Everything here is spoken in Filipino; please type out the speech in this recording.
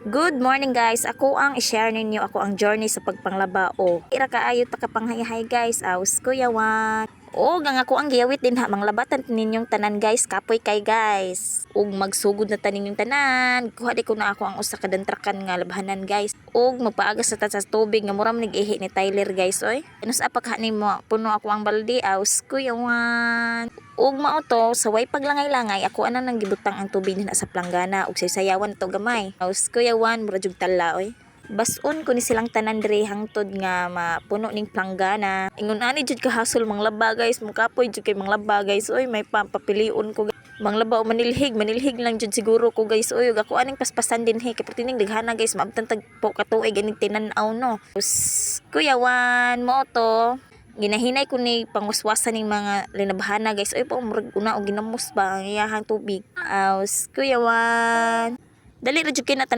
Good morning guys. Ako ang i-share ninyo ako ang journey sa pagpanglaba o ira kaayo ta kapanghayahay guys. Aws kuya wan. O gang ako ang giyawit din ha manglabatan ninyong tanan guys. Kapoy kay guys. Ug magsugod na tanin yung tanan. Kuha di ko na ako ang usa ka dantrakan nga labhanan guys. Ug magpaagas sa sa tubig nga muram nag-ihi ni Tyler guys oy. Anus apak ha nimo puno ako ang balde. Aws kuya wan. Ug mao to sa way paglangay-langay ako ana nang gibutang ang tubig na sa planggana ug sayawan to gamay. Aus kuya wan mura jug tala oy. Bason ko ni silang tanan diri hangtod nga mapuno ning planggana. Ingon ani jud ka hasol manglaba guys, mukapoy jud kay manglaba guys. Oy may pampapilion ko manglaba o manilhig, manilhig lang jud siguro ko guys. Oy ako aning paspasan din he kay pertining daghana guys, maabtan tag po katuig ganing tinan-aw no. Us, kuya wan mo to ginahinay ko ni panguswasan ng mga linabhana guys ay pa una o ginamos ba ang iyahang tubig aws kuya wan dali ra jud kay